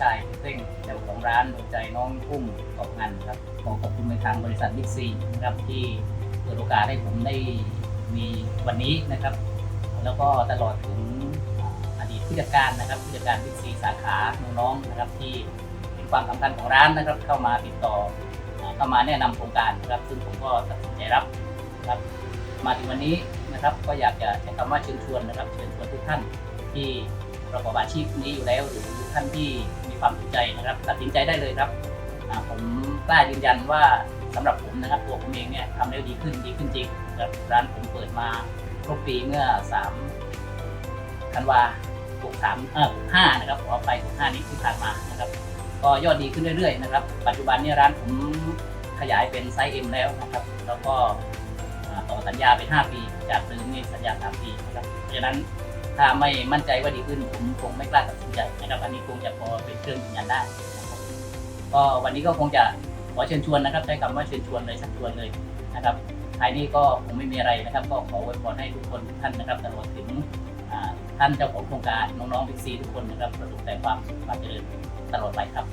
ชายเต้งเจ้าของร้านหัวใจน้องกุ้งกอบงานครับขอขอบคุณไปทางบริษัทบิ๊กซีนะครับที่เปิดโอกาสให้ผมได้มีวันนี้นะครับ แล้วก็ตลอดถึงอดีตผู้จัดการนะครับผู้จัดการบิ๊กซีสาขาน้องๆนะครับที่เห็นความสำคัญของร้านนะครับ เข้ามาติดต่อเข้ามาแนะนำโครงการนะครับ ซึ่งผมก็ตัดสินใจรับนะครับ มาถึงวันนี้นะครับก็อยากจะใช้คำว่าเชิญชวนนะครับเชิญชวนทุกท่านที่ ประกอบอาชีพนี้อยู่แล้ว หรือท่านที่มีความสนใจนะครับ ตัดสินใจได้เลยครับผมกล้ายืนยันว่าสำหรับผมนะครับตัวผมเองเนี่ยทำแล้วดีขึ้นดีขึ้นจริงครับร้านผมเปิดมาครบปีเมื่อ3ธันวาหกสามเออห้านะครับขอไปหกห้านี้ที่ผ่านมานะครับ ก็ยอดดีขึ้นเรื่อยๆนะครับ ปัจจุบันนี่ร้านผมขยายเป็นไซส์ M แล้วนะครับ แล้วก็ต่อสัญญาเป็น 5 ปี จากเดิมนี่สัญญา 3 ปีนะครับเพราะฉะนั้น ถ้าไม่มั่นใจว่าดีขึ้นผมคงไม่กล้าตัดสินใจนะครับอันนี้คงจะพอเป็นเครื่องยืนยันได้นะครับก็วันนี้ก็คงจะขอเชิญชวนนะครับ ใช้คำว่าเชิญชวนเลยชักชวนเลยนะครับท้ายนี้ก็คงไม่มีอะไรนะครับ ก็ขออวยพรให้ทุกคนทุกท่านนะครับตลอดถึงท่านเจ้าของโครงการน้องๆบิ๊กซีทุกคนนะครับประสบแต่ความสุขความเจริญตลอดไปครับ